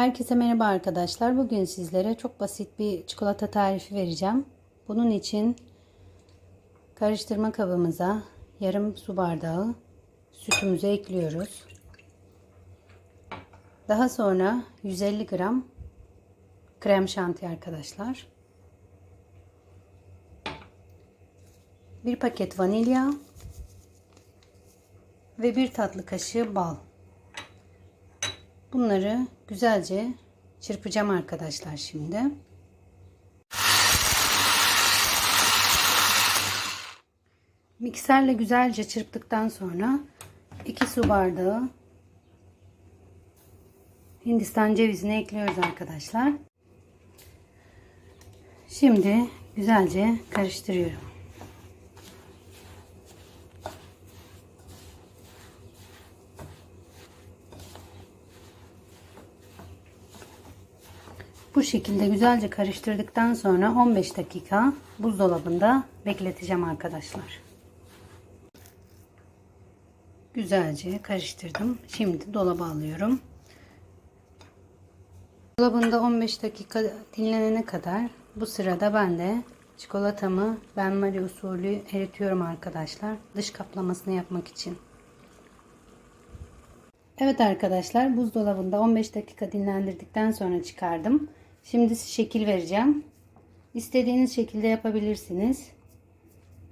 Herkese merhaba arkadaşlar. Bugün sizlere çok basit bir çikolata tarifi vereceğim. Bunun için karıştırma kabımıza yarım su bardağı sütümüzü ekliyoruz. Daha sonra 150 gram krem şanti arkadaşlar. Bir paket vanilya ve bir tatlı kaşığı bal. Bunları güzelce çırpacağım arkadaşlar şimdi. Mikserle güzelce çırptıktan sonra 2 su bardağı Hindistan cevizini ekliyoruz arkadaşlar. Şimdi güzelce karıştırıyorum. Bu şekilde güzelce karıştırdıktan sonra 15 dakika buzdolabında bekleteceğim arkadaşlar. Güzelce karıştırdım. Şimdi dolaba alıyorum. Dolabında 15 dakika dinlenene kadar bu sırada ben de çikolatamı ben Marie usulü eritiyorum arkadaşlar. Dış kaplamasını yapmak için. Evet arkadaşlar buzdolabında 15 dakika dinlendirdikten sonra çıkardım. Şimdi şekil vereceğim. İstediğiniz şekilde yapabilirsiniz.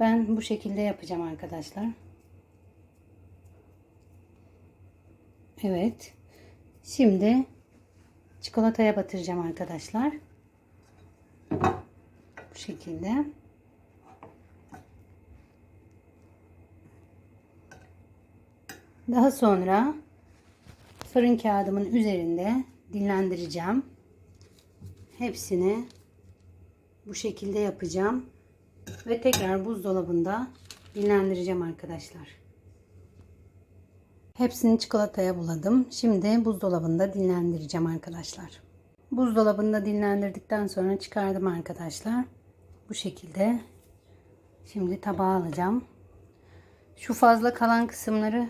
Ben bu şekilde yapacağım arkadaşlar. Evet. Şimdi çikolataya batıracağım arkadaşlar. Bu şekilde. Daha sonra fırın kağıdımın üzerinde dinlendireceğim. Hepsini bu şekilde yapacağım. Ve tekrar buzdolabında dinlendireceğim arkadaşlar. Hepsini çikolataya buladım. Şimdi buzdolabında dinlendireceğim arkadaşlar. Buzdolabında dinlendirdikten sonra çıkardım arkadaşlar. Bu şekilde. Şimdi tabağa alacağım. Şu fazla kalan kısımları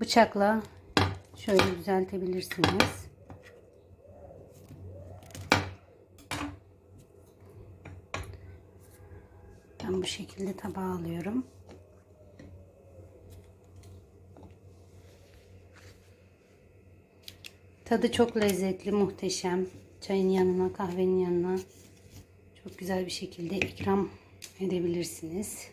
bıçakla şöyle düzeltebilirsiniz. Ben bu şekilde tabağa alıyorum. Tadı çok lezzetli, muhteşem. Çayın yanına, kahvenin yanına çok güzel bir şekilde ikram edebilirsiniz.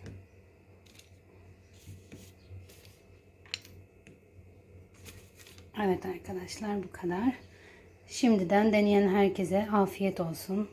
Evet arkadaşlar bu kadar. Şimdiden deneyen herkese afiyet olsun.